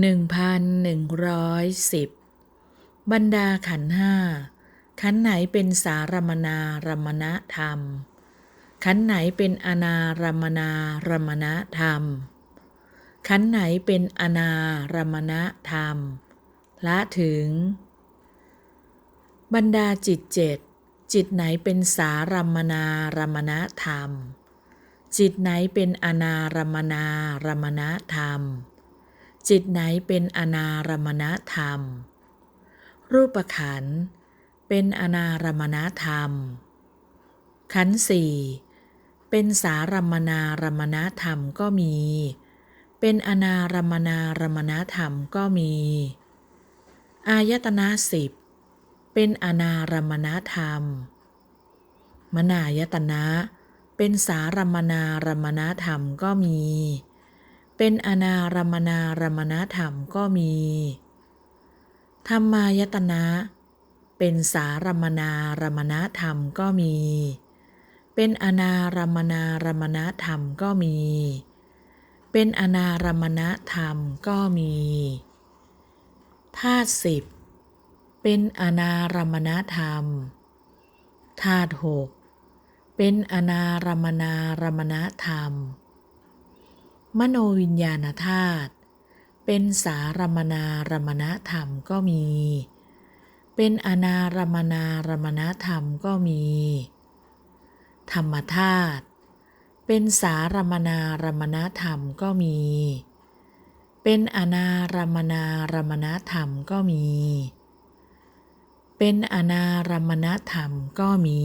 หนึ่งพันหนึ่งร้อยสิบบรรดาขันห้าขันไหนเป็นสารมนารมณธรรม ขันไหนเป็นอนารมนารมณธรรม ขันไหนเป็นอนารมณธรรม ละถึง บรรดาจิตเจ็ดจิตไหนเป็นสารมนารมณธรรม จิตไหนเป็นอนารมนารมณธรรม จิตไหนเป็นอนารมณธรรม รูปขันธ์เป็นอนารมณธรรม ขันธ์สี่เป็นสารมนารมณธรรมก็มี เป็นอนารมนารมณธรรมก็มี อายตนะสิบเป็นอนารมณธรรม มนายตนะเป็นสารมนารมณธรรมก็มี เป็นอนารมนารมณธรรมก็มี ธรรมายตนะ เป็นสารมนารมณธรรมก็มี เป็นอนารมนารมณธรรมก็มี เป็นอนารมณธรรมก็มีธาตุสิบเป็นอนารมณธรรมธาตุหกเป็นอนารมนารมณธรรม มโนวิญญาณธาตุ เป็นสารมนารมณธรรมก็มี เป็นอนารมนารมณธรรมก็มี ธรรมธาตุเป็นสารมนารมณธรรมก็มี เป็นอนารมนารมณธรรมก็มี เป็นอนารมณธรรมก็มี